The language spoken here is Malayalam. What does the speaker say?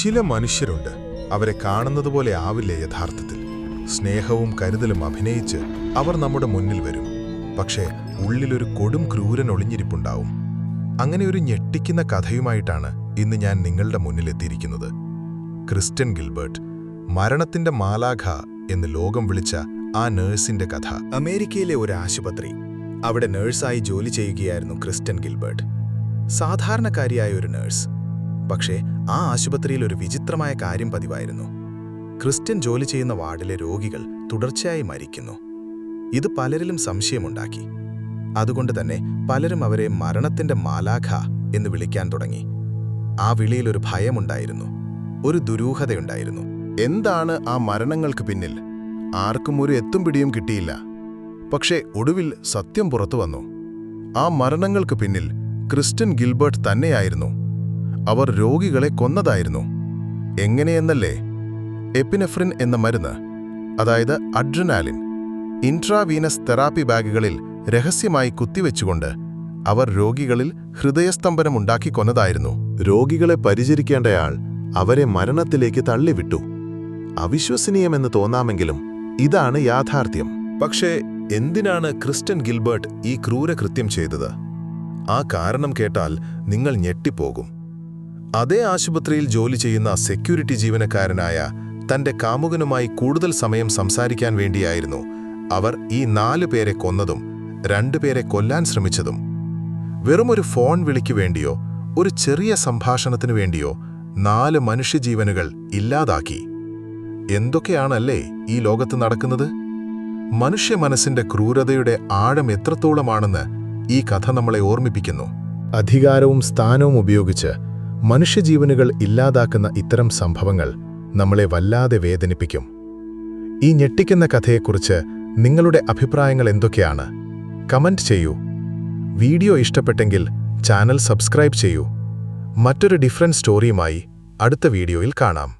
ചില മനുഷ്യരുണ്ട്. അവരെ കാണുന്നത് പോലെ ആവില്ല യഥാർത്ഥത്തിൽ. സ്നേഹവും കരുതലും അഭിനയിച്ച് അവർ നമ്മുടെ മുന്നിൽ വരും. പക്ഷേ ഉള്ളിലൊരു കൊടും ക്രൂരൻ ഒളിഞ്ഞിരിപ്പുണ്ടാവും. അങ്ങനെ ഒരു ഞെട്ടിക്കുന്ന കഥയുമായിട്ടാണ് ഇന്ന് ഞാൻ നിങ്ങളുടെ മുന്നിലെത്തിയിരിക്കുന്നത് ക്രിസ്റ്റൻ ഗിൽബർട്ട് മരണത്തിന്റെ മാലാഖ എന്ന് ലോകം വിളിച്ച ആ നേഴ്സിന്റെ കഥ. അമേരിക്കയിലെ ഒരു ആശുപത്രി. അവിടെ നേഴ്സായി ജോലി ചെയ്യുകയായിരുന്നു ക്രിസ്റ്റൻ ഗിൽബർട്ട്. സാധാരണക്കാരിയായ ഒരു നഴ്സ്. പക്ഷേ ആ ആശുപത്രിയിൽ ഒരു വിചിത്രമായ കാര്യം പതിവായിരുന്നു. ക്രിസ്ത്യൻ ജോലി ചെയ്യുന്ന വാർഡിലെ രോഗികൾ തുടർച്ചയായി മരിക്കുന്നു. ഇത് പലരിലും സംശയമുണ്ടാക്കി. അതുകൊണ്ട് തന്നെ പലരും അവരെ മരണത്തിന്റെ മാലാഖ എന്ന് വിളിക്കാൻ തുടങ്ങി. ആ വിളിയിൽ ഒരു ഭയമുണ്ടായിരുന്നു. ഒരു ദുരൂഹതയുണ്ടായിരുന്നു. എന്താണ് ആ മരണങ്ങൾക്ക് പിന്നിൽ? ആർക്കും ഒരു എത്തും പിടിയും കിട്ടിയില്ല. പക്ഷേ ഒടുവിൽ സത്യം പുറത്തു വന്നു. ആ മരണങ്ങൾക്ക് പിന്നിൽ ക്രിസ്റ്റൻ ഗിൽബർട്ട് തന്നെയായിരുന്നു. അവർ രോഗികളെ കൊന്നതായിരുന്നു. എങ്ങനെയെന്നല്ലേ? എപ്പിനെഫ്രിൻ എന്ന മരുന്ന് അതായത് അഡ്രിനാലിൻ ഇൻട്രാവീനസ് തെറാപ്പി ബാഗുകളിൽ രഹസ്യമായി കുത്തിവെച്ചുകൊണ്ട് അവർ രോഗികളിൽ ഹൃദയസ്തംഭനമുണ്ടാക്കി കൊന്നതായിരുന്നു. രോഗികളെ പരിചരിക്കേണ്ടയാൾ അവരെ മരണത്തിലേക്ക് തള്ളിവിട്ടു. അവിശ്വസനീയമെന്ന് തോന്നാമെങ്കിലും ഇതാണ് യാഥാർത്ഥ്യം. പക്ഷേ എന്തിനാണ് ക്രിസ്റ്റൻ ഗിൽബർട്ട് ഈ ക്രൂരകൃത്യം ചെയ്തത്? ആ കാരണം കേട്ടാൽ നിങ്ങൾ ഞെട്ടിപ്പോകും. അതേ ആശുപത്രിയിൽ ജോലി ചെയ്യുന്ന സെക്യൂരിറ്റി ജീവനക്കാരനായ തന്റെ കാമുകനുമായി കൂടുതൽ സമയം സംസാരിക്കാൻ വേണ്ടിയായിരുന്നു അവർ ഈ നാലു പേരെ കൊന്നതും രണ്ടുപേരെ കൊല്ലാൻ ശ്രമിച്ചതും. വെറുമൊരു ഫോൺ വിളിക്കു വേണ്ടിയോ ഒരു ചെറിയ സംഭാഷണത്തിനു വേണ്ടിയോ നാല് മനുഷ്യജീവനുകൾ ഇല്ലാതാക്കി. എന്തൊക്കെയാണല്ലേ ഈ ലോകത്ത് നടക്കുന്നത്? മനുഷ്യ മനസ്സിന്റെ ക്രൂരതയുടെ ആഴം എത്രത്തോളമാണെന്ന് ഈ കഥ നമ്മളെ ഓർമ്മിപ്പിക്കുന്നു. അധികാരവും സ്ഥാനവും ഉപയോഗിച്ച് മനുഷ്യജീവനുകൾ ഇല്ലാതാക്കുന്ന ഇത്തരം സംഭവങ്ങൾ നമ്മളെ വല്ലാതെ വേദനിപ്പിക്കും. ഈ ഞെട്ടിക്കുന്ന കഥയെക്കുറിച്ച് നിങ്ങളുടെ അഭിപ്രായങ്ങൾ എന്തൊക്കെയാണ്? കമന്റ് ചെയ്യൂ. വീഡിയോ ഇഷ്ടപ്പെട്ടെങ്കിൽ ചാനൽ സബ്സ്ക്രൈബ് ചെയ്യൂ. മറ്റൊരു ഡിഫറന്റ് സ്റ്റോറിയുമായി അടുത്ത വീഡിയോയിൽ കാണാം.